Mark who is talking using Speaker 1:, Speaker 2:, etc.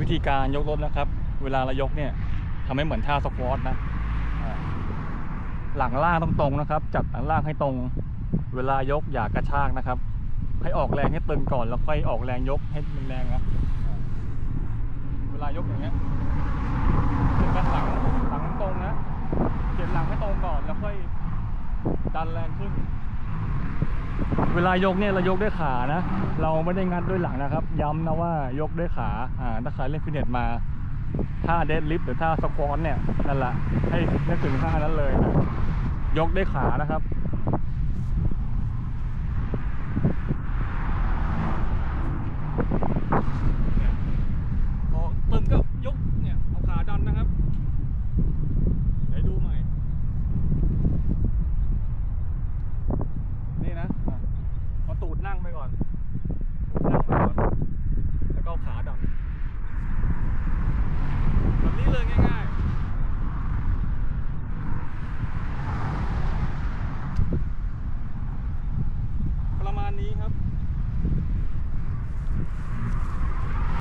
Speaker 1: วิธีการยกรถนะครับ เวลาเรายกเนี่ยทำให้เหมือนท่าสควอตนะหลังล่างต้องตรงนะครับ จัดหลังล่างให้ตรง เวลายกอย่ากระชากนะครับ ให้ออกแรงให้ตึงก่อนแล้วค่อยออกแรงยกให้มันแรงนะเวลายกอย่างเงี้ยถึงกันหลังหลังตรงนะเขียนหลังให้ตรงก่อนแล้วค่อยดันแรงขึ้น เวลายกเนี่ยเรายกด้วยขานะ เราไม่ได้งัดด้วยหลังนะครับ ย้ำนะว่ายกด้วยขาอ่าถ้าใครเล่นฟิตเนสมาท่าเดดลิฟต์หรือท่าสควอตเนี่ยนั่นแหละให้นึกถึงท่านั้นเลยนะยกด้วยขานะครับพอตึงก็ยกเนี่ยเอาขาดันนะครับไหนดูใหม่ นี่นะอะเอาตูดนั่งไป ก่อนนั่งไปก่อนแล้วก็ขาดันแบบนี้เลยง่ายๆ ประมาณนี้ครับ